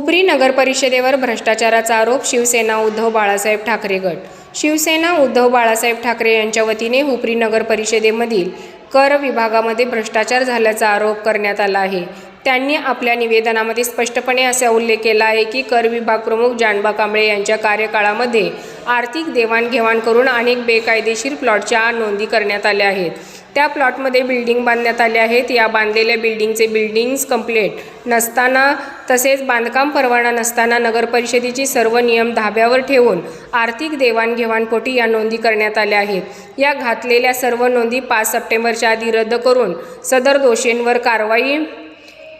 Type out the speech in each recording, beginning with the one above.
हुपरी नगर परिषदेवर भ्रष्टाचाराचा आरोप शिवसेना उद्धव बाळासाहेब ठाकरे गट. शिवसेना उद्धव बाळासाहेब ठाकरे यांच्या वतीने हुपरी नगर परिषदेमधील कर विभागामध्ये भ्रष्टाचार झाल्याचा आरोप करण्यात आला आहे. त्यांनी आपल्या निवेदनामध्ये स्पष्टपणे असा उल्लेख केला आहे की कर विभाग प्रमुख जानबा कांबळे यांच्या कार्यकाळामध्ये आर्थिक देवाणघेवाण करून अनेक बेकायदेशीर प्लॉटच्या नोंदी करण्यात आल्या आहेत. त्या प्लॉटमध्ये बिल्डिंग बांधण्यात आल्या आहेत. या बांधलेल्या बिल्डिंगचे बिल्डिंग्स कंप्लीट नसताना तसेच बांधकाम परवाना नसताना नगरपरिषदेची सर्व नियम धाब्यावर ठेवून आर्थिक देवाणघेवाणपोटी या नोंदी करण्यात आल्या आहेत. या घातलेल्या सर्व नोंदी पाच सप्टेंबरच्या आधी रद्द करून सदर दोषींवर कारवाई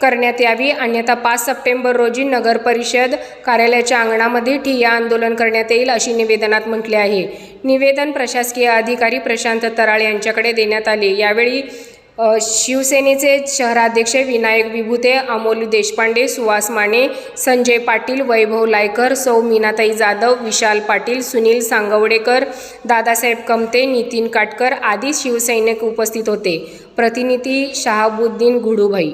करण्यात यावी. अन्यथा पाच सप्टेंबर रोजी नगर परिषद कार्यालयाच्या अंगणामध्ये ठिय्या आंदोलन करण्यात येईल अशी निवेदनात म्हटले आहे. निवेदन प्रशासकीय अधिकारी प्रशांत तराळ यांच्याकडे देण्यात आले. यावेळी शिवसेनेचे शहराध्यक्ष विनायक विभूते अमोल देशपांडे सुहास माने संजय पाटील वैभव लायकर सौ मीनाताई जाधव विशाल पाटील सुनील सांगवडेकर दादासाहेब कमते नितीन काटकर आदी शिवसैनिक उपस्थित होते. प्रतिनिधी शहाबुद्दीन घुडूभाई